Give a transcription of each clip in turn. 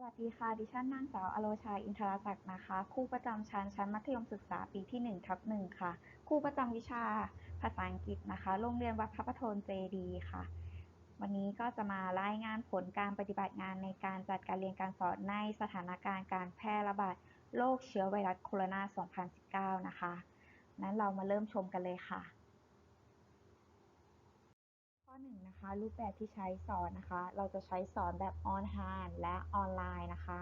สวัสดีค่ะ ดิฉันนางสาวอโลชา อินทรศักดิ์นะคะ ครูประจำชั้นชั้นมัธยมศึกษาปีที่1ทับ1ค่ะ ครูประจำวิชาภาษาอังกฤษนะคะ โรงเรียนวัดพระประทนเจดีค่ะ วันนี้ก็จะมารายงานผลการปฏิบัติงานในการจัดการเรียนการสอนในสถานการณ์การแพร่ระบาดโรคเชื้อไวรัสโคโรนา 2019 นะคะ นั้นเรามาเริ่มชมกันเลยค่ะ ข้อหนึ่งนะคะรูปแบบที่ใช้สอนนะคะ เราจะใช้สอนแบบออนไลน์และออนไลน์นะคะ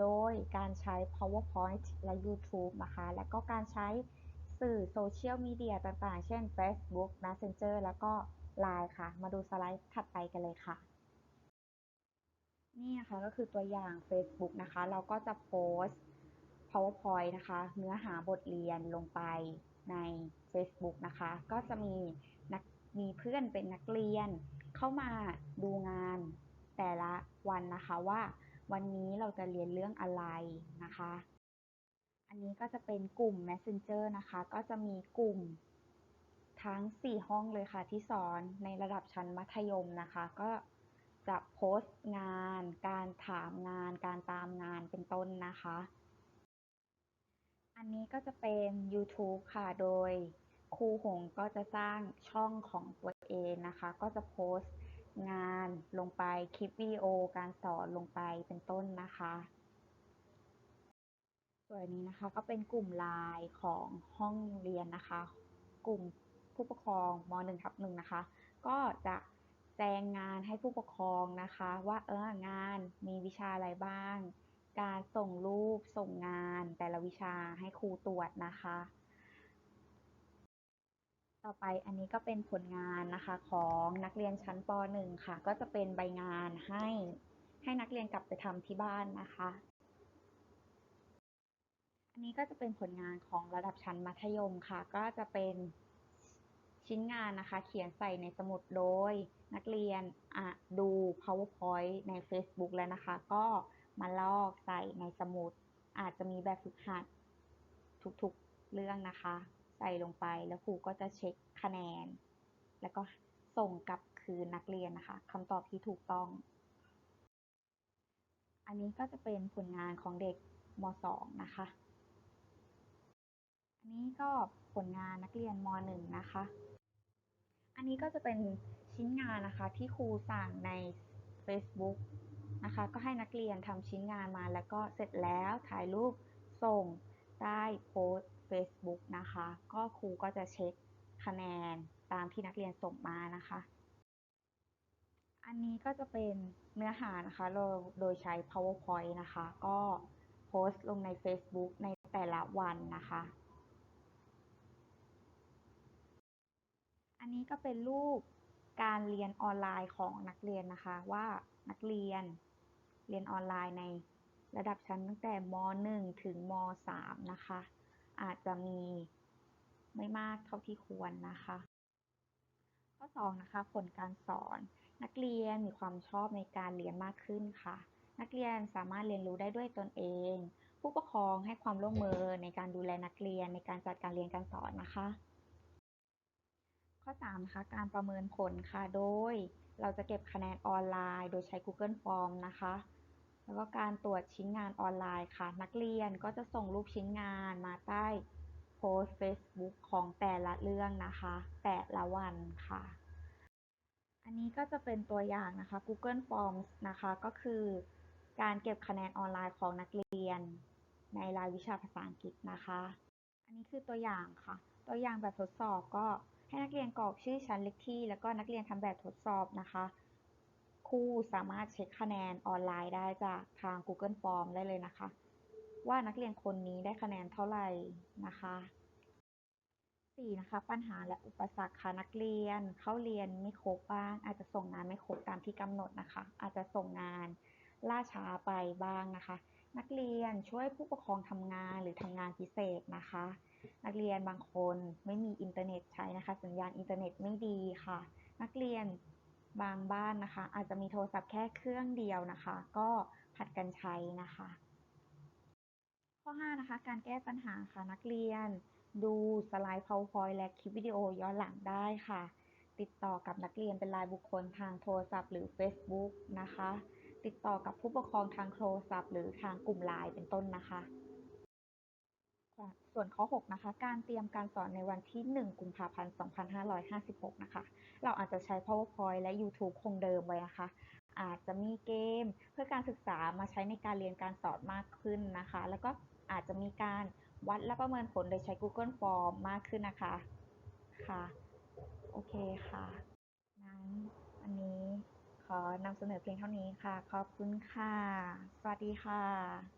โดยการใช้ PowerPoint และ YouTube นะคะ และก็การใช้สื่อโซเชียลมีเดียต่างๆ เช่น Facebook Messenger แล้วก็ Line ค่ะ มาดูสไลด์ถัดไปกันเลยค่ะ นี่นะคะก็คือตัวอย่าง Facebook นะคะ เราก็จะโพสต์ PowerPoint นะคะ เนื้อหาบทเรียนลงไปใน Facebook นะคะ ก็จะมีนัก มีเพื่อนเป็นนักเรียน เข้ามาดูงานแต่ละวันนะคะว่าวันนี้เราจะเรียนเรื่องอะไรนะคะ อันนี้ก็จะเป็นกลุ่ม Messenger นะคะ ก็จะมีกลุ่มทั้ง 4 ห้องเลยค่ะที่สอนในระดับชั้นมัธยมนะคะ ก็จะโพสต์งาน การถามงาน การตามงานเป็นต้นนะคะ อันนี้ก็จะเป็น YouTube ค่ะ โดย ครูหงก็จะสร้างช่องของตัวเองนะคะ ก็จะโพสต์งานลงไปคลิปวิดีโอการสอนลงไปเป็นต้นนะคะ ส่วนนี้นะคะก็เป็นกลุ่มไลน์ของห้องเรียนนะคะ กลุ่มผู้ปกครองม .1 ทับ1นะคะ ก็จะแจ้งงานให้ผู้ปกครองนะคะ ว่าเอองานมีวิชาอะไรบ้าง การส่งรูปส่งงานแต่ละวิชาให้ครูตรวจนะคะ ต่อไปอันนี้ก็เป็นผลงานนะคะของนักเรียนชั้นป .1 ค่ะ ก็จะเป็นใบงานให้ให้นักเรียนกลับไปทำที่บ้านนะคะ อันนี้ก็จะเป็นผลงานของระดับชั้นมัธยมค่ะ ก็จะเป็นชิ้นงานนะคะ เขียนใส่ในสมุดโดย นักเรียนดู powerpoint ใน Facebook แล้วนะคะ ก็มาลอกใส่ในสมุด อาจจะมีแบบฝึกหัดทุกๆเรื่องนะคะ ใส่ลงไปแล้วครูก็จะเช็คคะแนน แล้วก็ส่งกลับคืนนักเรียนนะคะคำตอบที่ถูกต้อง อันนี้ก็จะเป็นผลงานของเด็กม .2 นะคะ อันนี้ก็ผลงานนักเรียนม .1 นะคะ อันนี้ก็จะเป็นชิ้นงานนะคะที่ครูสั่งใน Facebook นะคะ ก็ให้นักเรียนทำชิ้นงานมาแล้วก็เสร็จแล้วถ่ายรูปส่งใต้โพสต์ Facebook นะคะ ก็ครูก็จะเช็คคะแนนตามที่นักเรียนส่งมานะคะ อันนี้ก็จะเป็นเนื้อหานะคะโดยใช้ PowerPoint นะคะ ก็โพสต์ลงใน Facebook ในแต่ละวันนะคะ อันนี้ก็เป็นรูปการเรียนออนไลน์ของนักเรียนนะคะ ว่านักเรียนเรียนออนไลน์ในระดับชั้นตั้งแต่ม .1 ถึงม .3 นะคะ อาจจะมีไม่มากเท่าที่ควรนะคะ ข้อ2นะคะผลการสอน นักเรียนมีความชอบในการเรียนมากขึ้นค่ะ นักเรียนสามารถเรียนรู้ได้ด้วยตนเอง ผู้ปกครองให้ความร่วมมือในการดูแลนักเรียนในการจัดการเรียนการสอนนะคะ ข้อ3นะคะการประเมินผลค่ะโดย เราจะเก็บคะแนนออนไลน์ โดยใช้ Google Form นะคะ แล้วก็การตรวจชิ้นงานออนไลน์ค่ะ นักเรียนก็จะส่งรูปชิ้นงานมาใต้โพสต์ Facebook ของแต่ละเรื่องนะคะ แต่ละวันค่ะ อันนี้ก็จะเป็นตัวอย่างนะคะ Google Forms นะคะก็คือการเก็บคะแนนออนไลน์ของนักเรียน ในรายวิชาภาษาอังกฤษนะคะ อันนี้คือตัวอย่างค่ะ ตัวอย่างแบบทดสอบก็ให้นักเรียนกรอกชื่อชั้นเลขที่ แล้วก็นักเรียนทำแบบทดสอบนะคะ ครูสามารถเช็คคะแนนออนไลน์ได้จากทาง Google Form ได้เลยนะคะ ว่านักเรียนคนนี้ได้คะแนนเท่าไหร่นะคะ 4. นะคะ ปัญหาและอุปสรรคค่ะนักเรียนเข้าเรียนไม่ครบบ้าง อาจจะส่งงานไม่ครบตามที่กำหนดนะคะ อาจจะส่งงานล่าช้าไปบ้างนะคะ นักเรียนช่วยผู้ปกครองทำงานหรือทำงานพิเศษนะคะ นักเรียนบางคนไม่มีอินเทอร์เน็ตใช้นะคะ สัญญาณอินเทอร์เน็ตไม่ดีค่ะ นักเรียน บางบ้านนะคะ อาจจะมีโทรศัพท์แค่เครื่องเดียวนะคะ ก็ผัดกันใช้นะคะ ข้อ 5 นะคะ การแก้ปัญหาค่ะนักเรียน ดูสไลด์ PowerPoint และคลิปวิดีโอย้อนหลังได้ค่ะ ติดต่อกับนักเรียนเป็นรายบุคคลทางโทรศัพท์หรือ Facebook นะคะ ติดติดต่อกับผู้ปกครองทางโทรศัพท์ หรือทางกลุ่มไลน์เป็นต้นนะคะ ส่วนข้อ 6 นะคะ การเตรียมการสอนในวันที่ 1 กุมภาพันธ์ 2556 นะคะ เราอาจจะใช้ PowerPoint และ YouTube คงเดิมไว้นะคะ อาจจะมีเกมเพื่อการศึกษามาใช้ในการเรียนการสอนมากขึ้นนะคะ แล้วก็อาจจะมีการวัดและประเมินผลโดยใช้ Google Form มากขึ้นนะคะ ค่ะ โอเคค่ะ นั้นวันนี้ขอนำเสนอเพียงเท่านี้ค่ะ ขอบคุณค่ะ สวัสดีค่ะ